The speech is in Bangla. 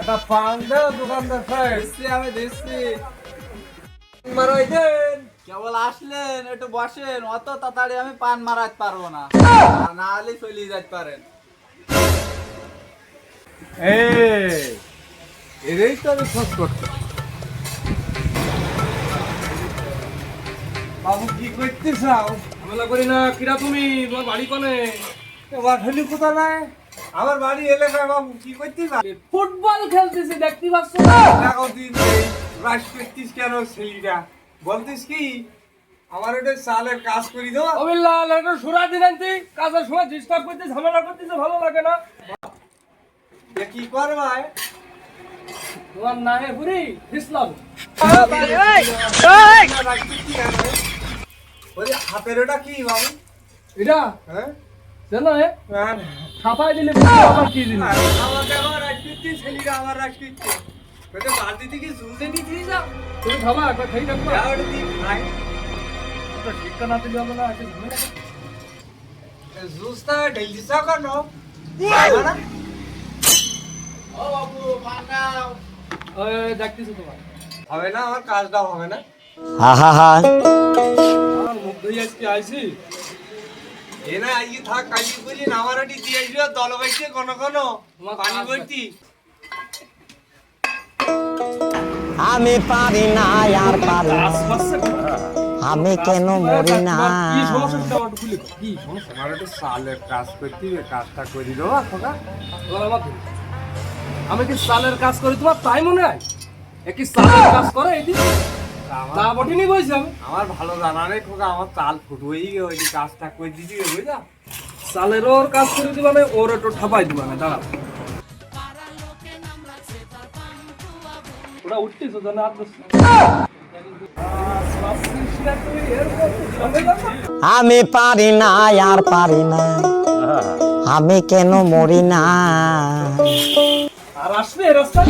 এটা পান দাও দোকানদার দিচ্ছি আমি দিচ্ছি। মারাই দেন কেবল আসলেন একটু বসেন অত তাড়াতাড়ি আমি পান মারাতে পারব না। না হলে চলে পারেন। এই তো আমি খোঁজ করতে বাবু কি করতে চাও করি না কিরা তুমি? তোমার বাড়ি কোনে? বাসলি কোথা নাই আমার বাড়ি এলাকায় বাবু কি করতে ফুটবল খেলতেছি দেখতে পাচ্ছ? রাশ করতিস কেন ছেলিটা? বলতিস কি আমার ওটা চালের কাজ করি দেবো? অবিল্লাল এটা সুরা দিলেন তুই। কাজের সময় ডিস্টার্ব করতে ঝামেলা করতেছে ভালো লাগে না। কি করবাই তোমার নাহে বুড়ি ইসলাম ওই হাতের ওটা কি বাবু? এটা? হ্যাঁ? জানো এ হ্যাঁ ছাপাই দিলে বুঝি আবার কি দিন আমাকে আমার রাজনীতি ছেলেরা আমার রাজনীতি ওটা বালতি থেকে জুলতে নিয়ে যাও তুমি খাবা একবার খাই দেখবা যা ওটা দিয়ে খাই ওটা শিক্ষা না দিলে হবে না আছে ঝামেলা জুসটা ঢেলতে চাও কেন না ও বাবু পান নাও ওই দেখতেছি তোমার হবে না আমার কাজটাও হবে না আমার মুখ ধুই আজকে আইছি এ না আজকে থাক কাজে বলি আমার ওটি দিয়ে আসবে দল বাইছে কোনো কোনো তোমার পানি ভর্তি আমি পারি না আর পারি আমি কেন মরি না? কি সমস্যা। কি সমস্যা? আমার সালের কাজ করতে কাজটা করে দেবো খোকা। আমি কি সালের কাজ করি তোমার? তাই মনে হয়? এ কি সালের কাজ করে এই দিন? তা আমার ভালো জানা নেই খোকা আমার চাল গে ওই কাজটা করে বুঝলা? সালের ওর কাজ করে দিবা না ওর একটু ঠাপাই দিবা না দাঁড়া। ওরা উঠতেছ জানা আর আমি পারি না আর পারি না। আমি কেন মরি না? আর আসবে রাস্তা